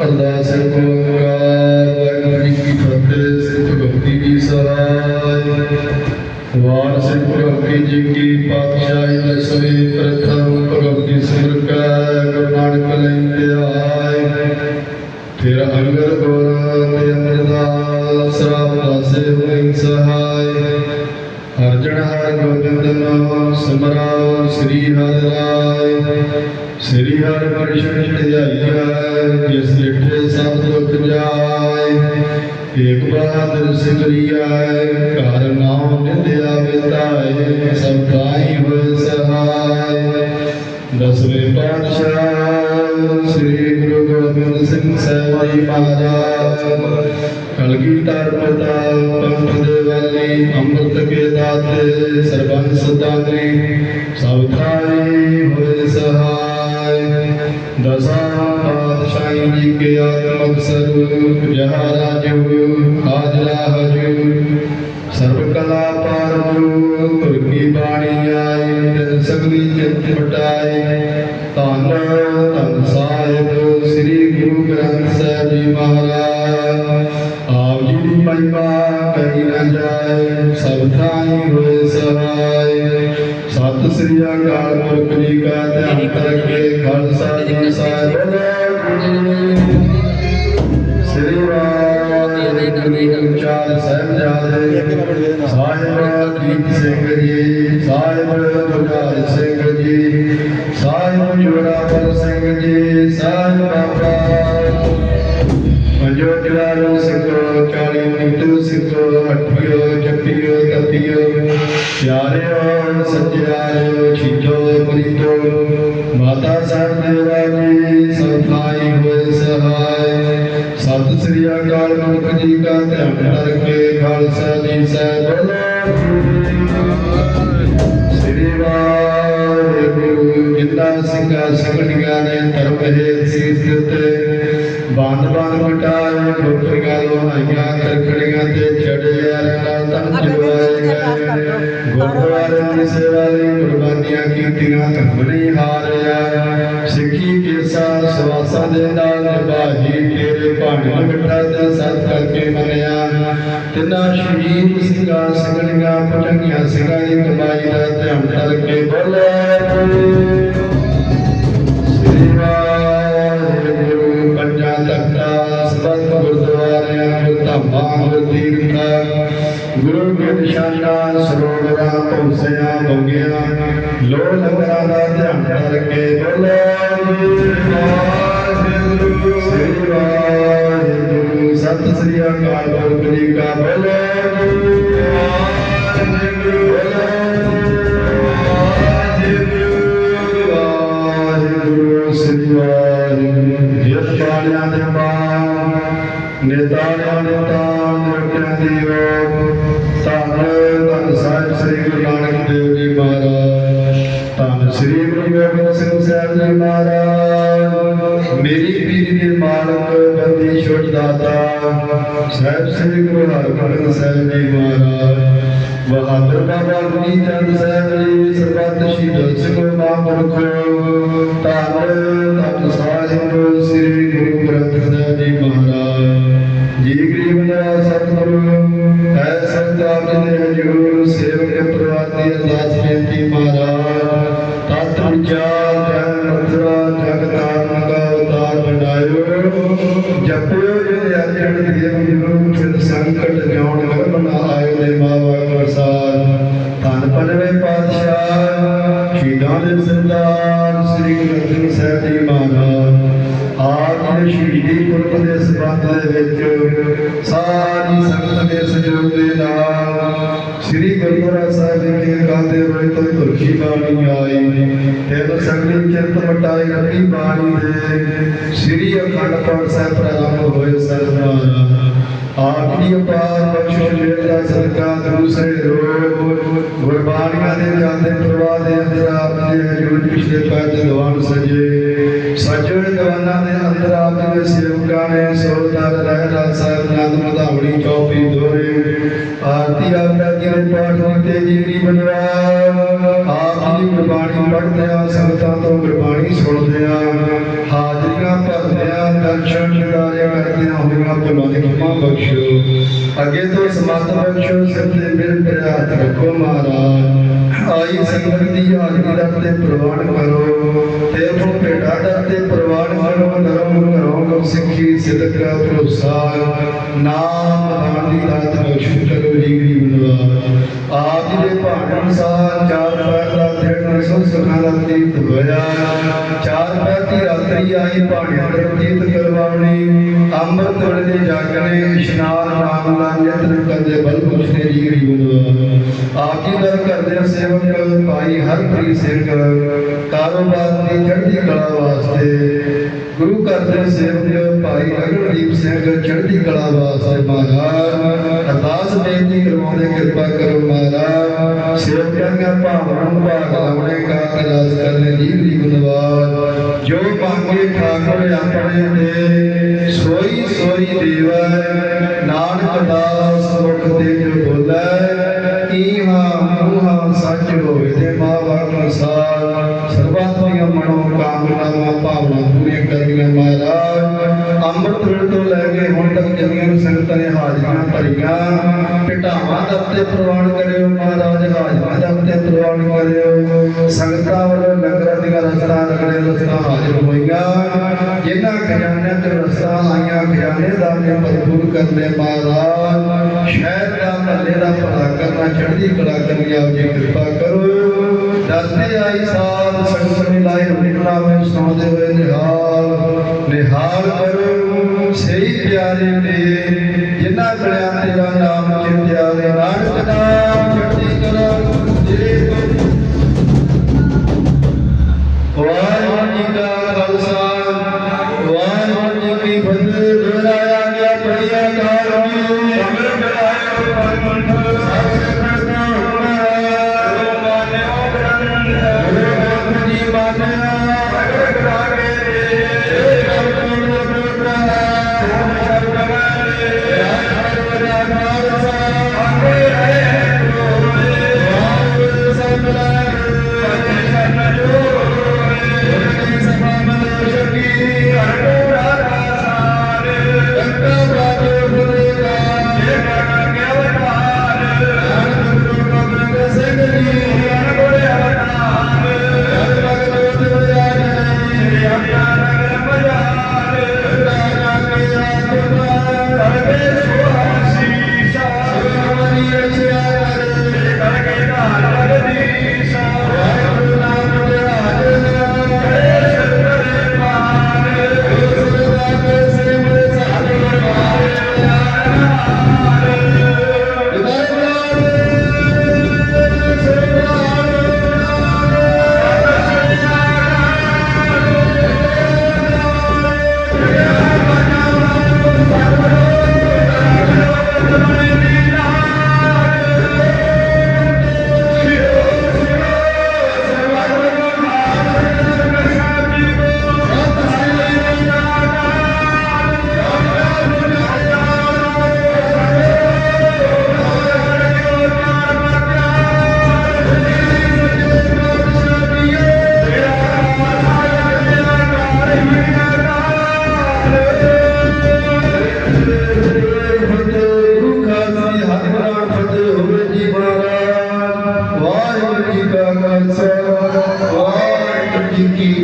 ਅਰਦਾਸ ਓੰਕਾਰ ਵਾਹਿਗੁਰੂ ਜੀ ਕੀ ਫਤਿਹ ਸਿੱਖ ਭਗਤੀ ਦੀ ਸਹਾਇ ਵਾਰ ਸਿੱਖ ਭਗਤੀ ਜੀ ਕੀ ਪਾਤਸ਼ਾਹੀ ਦਸਵੇਂ ਪ੍ਰਥਮ ਭਗਵਤੀ ਸਿਮਰ ਕੈ ਗੁਰੂ ਨਾਨਕ ਲੈਂਦੇ ਆਏ ਫਿਰ ਅੰਗਦ ਗੋਰ ਤੇ ਅਮਰਦਾਸ ਰਾਮ ਦਾਸੇ ਹੋਇ ਸਹਾਇ ਅਰਜਨ ਹਰ ਗੋਬਿੰਦ ਨਾਮ ਸਿਮਰਾਓ ਸ੍ਰੀ ਹਰਿ ਕ੍ਰਿਸ਼ਨ ਧਿਆਈਐ ਜਿਸ ਲਿਖੇ ਸਭ ਦੁਖ ਜਾਏ ਏਕ ਬਹਾਦਰ ਸਿਮਰਿਐ ਘਰ ਨਾਮ ਨਿੰਦਿਆ ਵਿਤਾਏ ਸਭ ਕਾਈ ਹੋਏ ਸਹਾਇ ਦਸਵੇਂ ਪਾਤਸ਼ਾਹ ਸ੍ਰੀ ਗੁਰੂ ਗੋਬਿੰਦ ਸਿੰਘ ਸਾਹਿਬ ਜੀ ਮਹਾਰਾਜ, ਕਲਗੀ ਪਿਤਾ ਪੰਥ ਦੇ ਵਾਲੀ ਅੰਮ੍ਰਿਤ ਕੇ ਦਾਤੇ ਸਰਬੰਸ ਦਾਤਰੀ ਸਭ ਥਾਈ ਹੋਏ ਪਾਤਸ਼ਾਹੀ ਜੀ ਕੇ ਆਤਮਕ ਸਰੂਪ ਜਹਾਂ ਰਾਜੂ ਹਾਜ਼ਰਾ ਹਜੂਰ ਸਰਬ ਕਲਾ ਪਾਰੂ ਗੁਰ ਕੀ ਬਾਣੀ ਆਈ ਤਿਨ ਸਗਲੀ ਸਾਹਿਬ, ਸ੍ਰੀ ਗੁਰੂ ਗ੍ਰੰਥ ਸਾਹਿਬ ਜੀ ਮਹਾਰਾਜ। ਆਪ ਜੀ ਦੀ ਮਹਿਮਾ ਕਹੀ ਨਾ ਜਾਏ, ਸਭ ਥਾਈ ਹੋਏ ਸਹਾਇ ਸਤਿ ਸ੍ਰੀ ਅਕਾਲ ਪੁਰਖ ਜੀ ਕਾ ਧਿਆਨ ਕਰਕੇ ਖਾਲਸਾ ਜੀ ਸਾਹਿਬ ਸ੍ਰੀ ਵਾਹਿਗੁਰੂ ਚਾਰ ਸਾਹਿਬਜ਼ਾਦੇ ਸਾਹਿਬ ਜੀਤ ਸਿੰਘ ਜੀ, ਸਾਹਿਬ ਗੁਰਦਾਰ ਸਿੰਘ ਜੀ, ਸਾਹਿਬ ਜੋਰਾਵਰ ਸਿੰਘ ਜੀ, ਸਾਹਿਬ ਬਾਬਾ। ਪੰਜੋ ਜਲਾਲੋ ਸਿੰਘੋ ਚਾਲੀ ਨੀਤੂ ਸਿੰਘੋ ਹੱਠਿਓ ਜੱਪਿਓ ਤਪਿਓ ਪਿਆਰਿਓ ਸੱਜਿਆਰਿਓ ਛਿਜੋ ਪ੍ਰੀਤੋ ਮਾਤਾ ਸਾਹਿਬ ਦੇਵਾ ਜੀ ਸਫ਼ਾਈ ਹੋਏ ਸਹਾਇ ਸਤਿ ਸ੍ਰੀ ਅਕਾਲ ਪੁਰਖ ਜੀ ਕਾ ਧਿਆਨ ਕਰਕੇ ਖਾਲਸਾ ਜੀ ਸਾਹਿਬ। ਸ੍ਰੀ ਵਾਹਿਗੁਰੂ ਜਿੰਨਾ ਸਿੰਘਾਂ ਸੰਗੜੀਆਂ ਨੇ ਧਰਮ ਹੈ ਸੀਸ ਉੱਤੇ ਬੰਦ ਬੰਦ ਮਟਾਏ ਬੁੱਧੀਆਂ ਲੋਹਾਈਆਂ ਤਰਖੜੀਆਂ ਤੇ ਚੜੇ ਅਰਕਾ ਤਨ ਜਵਾਏ ਗਏ। ਗੁਰਦੁਆਰੇ ਦੀ ਸੇਵਾ ਲਈ ਕੁਰਬਾਨੀਆਂ ਕੀਤੀਆਂ ਧਰਮ ਨਹੀਂ ਹਾਰਿਆ। ਸਿੱਖੀ ਕੇਸਾ ਸਵਾਸਾਂ ਦੇ ਨਾਲ ਨਿਭਾਹੀ ਤੇਰੇ ਭਾਣੇ ਮਿੱਠਾ ਤੇ ਸਤ ਕਰਕੇ ਮੰਨਿਆ ਤਿੰਨਾ ਸ਼ਹੀਦ ਸਿੰਘਾਂ ਸੰਗੜੀਆਂ ਪਟੰਗੀਆਂ ਸਿੰਘਾਂ ਦੀ ਕਮਾਈ ਦਾ ਧਿਆਨ ਕਰਕੇ ਬੋਲੇ ਸ੍ਰੀ ਵਾਹਿਗੁਰੂ ਪੰਜਾਂ ਤਖਤਾਂ ਸਬੰਧ ਗੁਰਦੁਆਰਿਆਂ ਗੁਰਧਾਮਾਂ ਗੁਰਤੀਰਥਾਂ ਗੁਰੂ ਕੇ ਨਿਸ਼ਾਨਾ ਸਰੋਵਰਾਂ ਭੌਸਿਆਂ ਬੰਗਿਆਂ ਲੋ ਲੰਗਰਾਂ ਦਾ ਧਿਆਨ ਕਰਕੇ ਬੋਲੇ ਵਾਹਿਗੁਰੂ ਸਤਿ ਸ੍ਰੀ ਅਕਾਲ ਪੁਰਖ ਕਾ ਬੋਲੇ, ਵਾਹਿਗੁਰੂ ਵਾਹਿਗੁਰੂ ਵਾਹਿਗੁਰੂ ਸ੍ਰੀ ਵਾਹਿਗੁਰੂ। ਜਿਸ ਪਾਲਿਆਂ ਦੇ ਮਾਂ ਨੇਤਾਲਿਆਂ ਦੇ ਤਾਨ ਰਟਿਆਂ ਦੀ ਓਟ ਧੰਨ ਸਾਹਿਬ ਸ੍ਰੀ ਗੁਰੂ ਨਾਨਕ ਦੇਵ ਜੀ ਮਹਾਰਾਜ। ਸ੍ਰੀ ਗੁਰੂ ਗੋਬਿੰਦ ਸਿੰਘ ਸਾਹਿਬ ਜੀ ਮਹਾਰਾਜ, ਮੇਰੀ ਪੀਰੀ ਦੇ ਮਾਲਕ ਬੰਦੀ ਛੋਟ ਦਾਤਾ, ਸਾਹਿਬ ਸ੍ਰੀ ਗੁਰੂ ਹਰਗੋਬਿੰਦ ਸਾਹਿਬ ਜੀ ਮਹਾਰਾਜ, ਬਹਾਦਰ ਬਾਬਾ ਗੁਰੀ ਚੰਦ ਸਾਹਿਬ ਜੀ, ਸਰਬੱਤ ਸ਼ਹੀਦ ਸਿੰਘ ਮਹਾਂਪੁਰਖ, ਧੰਨ ਤਤ ਵਿਚਾਰ ਜਨ ਮਥੁਰਾ ਜਗਤਾਰਨ ਦਾ ਅਵਤਾਰ ਬਣਾਇਓ ਜਪਿਓ ਜੇ ਅਰਜਨ ਦੇਵ ਗੁਰੂ ਫਿਰ ਸੰਕਟ ਜਾਉਣ ਗਰਮ ਨਾ ਆਇਓ ਦੇ ਮਾਵਾ ਪ੍ਰਸਾਦ। ਧੰਨ ਪੰਜਵੇਂ ਪਾਤਸ਼ਾਹ, ਸ਼ਹੀਦਾਂ ਦੇ ਸਰਦਾਰ ਸ੍ਰੀ ਗੁਰੂ ਗ੍ਰੰਥ ਸਾਹਿਬ ਜੀ ਮਹਾਰਾਜ। ਆਪ ਦੇ ਸ਼ਹੀਦੀ ਪੁਰਬ ਦੇ ਸਬੰਧ ਦੇ ਵਿੱਚ ਸਾਰੀ ਸੰਗਤ ਦੇ ਸਹਿਯੋਗ ਦੇ ਨਾਲ ਸ੍ਰੀ ਗੁਰਦੁਆਰਾ ਸਾਹਿਬ ਦੇ ਗਾਉਂਦੇ ਹੋਏ ਤੋਂ ਤੁਲਸੀ ਬਾਣੀ ਆਈ। ਤੇ ਸੰਗਤ ਚਿੰਤ ਮਟਾਈ ਰੱਖੀ ਬਾਣੀ ਦੇ। ਸ੍ਰੀ ਅਖੰਡ ਪਾਠ ਸਾਹਿਬ ਪ੍ਰਾਰੰਭ ਹੋਏ ਸਰਦਾਰ ਆਪ ਦੀ ਅਪਾਰ ਬਖਸ਼ਿਸ਼ ਮਿਹਰ ਦਾ ਸਦਕਾ ਦੂਸਰੇ ਰੋਗ ਗੁਰਬਾਣੀਆਂ ਦੇ ਜਾਂਦੇ ਪ੍ਰਵਾਹ ਦੇ ਅੰਦਰ ਆਪ ਦੇ ਹਜੂਰ ਪਿਛਲੇ ਪੈਰ ਤੇ ਦੀਵਾਨ ਸਜੇ। ਸਜਣ ਦੀਵਾਨਾਂ ਦੇ ਅੰਦਰ ਆਪ ਦੇ ਸੇਵਕਾਂ ਨੇ ਸੋਦਰ ਰਹਿ ਰਾਜ ਸਾਹਿਬ ਨੰਦ ਮਧਾਵਣੀ ਚੌਪੀ ਦੋਰੇ। ਆਰਤੀ ਆਪਣਾ ਜਿਹੜੇ ਪਾਠ ਕੀਤੇ ਜੀ ਗਰੀਬ ਆਪ ਜੀ ਗੁਰਬਾਣੀ ਪੜ੍ਹਦਿਆਂ ਸੰਗਤਾਂ ਤੋਂ ਗੁਰਬਾਣੀ ਸੁਣਦਿਆਂ ਹਾਜ਼ਰੀਆਂ ਭਰਦਿਆਂ ਦਰਸ਼ਨ ਦਿਦਾਰੇ ਕਰਦਿਆਂ ਹੋਈਆਂ ਭੁੱਲਾਂ ਦੀ ਖਿਮਾ ਬਖਸ਼ੋ। ਅੱਗੇ ਤੋਂ ਸਮਤ ਬਖਸ਼ੋ, ਸਿਰ ਤੇ ਮੇਰੇ ਪਿਆਰ ਰੱਖੋ ਮਹਾਰਾਜ। ਆਈ ਸੰਗਤ ਦੀ ਹਾਜ਼ਰੀ ਦਾ ਤੇ ਪ੍ਰਵਾਨ ਕਰੋ। ਤੇ ਉਹ ਭੇਟਾ ਦਾ ਤੇ ਪ੍ਰਵਾਨ ਕਰੋ, ਨਰਮ ਕਰੋ ਗੁਰ ਸਿੱਖੀ ਸਿਦਕ ਭਰੋਸਾ। ਨਾਮ ਦਾਨ ਦੀ ਦਾਤ ਬਖਸ਼ੋ ਕਰੋ ਜੀ ਗਰੀਬ ਆਪ ਜੀ ਦੇ ਭਾਣ ਅਨੁਸਾਰ ਚਾਰ ਪੈਰ ਦਾ ਦਿਨ ਸੋ ਸੁਖਾਂ ਦਾ ਤੀਤ ਹੋਇਆ। ਚਾਰ ਪੈਰ ਦੀ ਰਾਤਰੀ ਆਈ ਭਾਣਿਆਂ ਦੇ ਤੀਤ ਕਰਵਾਉਣੀ। ਅੰਮ੍ਰਿਤ ਵੇਲੇ ਦੇ ਜਾਗਣੇ, ਇਸ਼ਨਾਨ, ਨਾਮ ਦਾ ਯਤਨ ਕਰਦੇ ਬਲ ਪੁੱਛਦੇ ਜੀ ਗਰੀਬ ਆਪ ਜੀ ਕਰਦੇ ਸੇਵਕ ਭਾਈ ਹਰਪ੍ਰੀਤ ਸਿੰਘ, ਕਾਰੋਬਾਰ ਦੀ ਚੜ੍ਹਦੀ ਕਲਾ ਵਾਸਤੇ। ਗੁਰੂ ਘਰ ਦੇ ਸੇਵਕ ਭਾਈ ਰਗਨਦੀਪ ਸਿੰਘ, ਚੜ੍ਹਦੀ ਕਲਾ ਵਾਸਤੇ ਮਹਾਰਾਜ। ਅਰਦਾਸ ਬੇਨਤੀ ਕਰਵਾਉਂਦੇ ਕਿਰਪਾ ਕਰੋ ਮਹਾਰਾਜ। ਸੇਵਕਾਂ ਦੀਆਂ ਭਾਵਨਾਵਾਂ ਭਾਗ ਲਾਉਣੇ ਕਾ ਅਰਦਾਸ ਕਰਨੇ ਦੀ ਗਰੀਬ ਨਵਾਜ ਜੋ ਮੰਗੇ ਠਾਕੁਰ ਆਪਣੇ ਦੇ ਮਹਾਰਾਜ ਤੋਂ ਲੈ ਕੇ ਹੁਣ ਤੱਕ ਜਿੰਨੀਆਂ ਸੰਗਤਾਂ ਨੇ ਹਾਜ਼ਰੀਆਂ ਭਰੀਆਂ ਪਿਟਾਵਾਂ ਦਾ ਤੇ ਪ੍ਰਵਾਨ ਕਰਿਓ, ਮਹਾਰਾਜ ਹਾਜ਼ਰੀਆਂ ਦਾ ਤੇ ਪ੍ਰਵਾਨ ਕਰਿਓ। ਸੰਗਤਾਂ ਵੱਲੋਂ ਲੰਗਰਾਂ ਦੀਆਂ ਰਸਤਾਂ ਰਗੜੇ ਰਸਤਾਂ ਹਾਜ਼ਰ ਹੋਈਆਂ। ਜਿਨ੍ਹਾਂ ਖਜ਼ਾਨਿਆਂ ਤੇ ਰਸਤਾਂ ਆਈਆਂ ਖਜ਼ਾਨੇ ਦਾ ਨੇ ਭਰਪੂਰ ਕਰਨੇ ਮਹਾਰਾਜ, ਸ਼ਹਿਰ ਦਾ ਮਹੱਲੇ ਦਾ ਭਲਾ ਕਰਨਾ, ਚੜ੍ਹਦੀ ਕਲਾ ਕਰਨੀ ਆਪ ਜੀ ਕਿਰਪਾ ਕਰੋ। ਦਰਦੇ ਆਈ ਸਾਧ ਸੰਗਤ ਨੇ ਲਾਏ ਨਿਕਲਾ ਮੈਂ ਹੋਏ ਨਿਹਾਲ ਨਿਹਾਲ ਕਰੋ। ਸਹੀ ਪਿਆਰੇ ਨੇ ਜਿਨ੍ਹਾਂ ਕਲਿਆਂ ਤੇਰਾ ਨਾਮ ਚਿੰਤਿਆ ਦੇ ਨਾਨਕ ਨਾਮ ਚੜ੍ਹਦੀ ਕਲਾ ਦੇ ਵਾਹਿਗੁਰੂ ਜੀ ਕਾ ਖਾਲਸਾ, ਵਾਹਿਗੁਰੂ ਜੀ ਕੀ ਫਤਿਹ। ਦੁਹਰਾਇਆ ਗਿਆ ਪੜਿਆ ਕਾਲ ਜੀ ਸਮੇਂ ਬਿਲਾਏ ਪਰਮੰਠ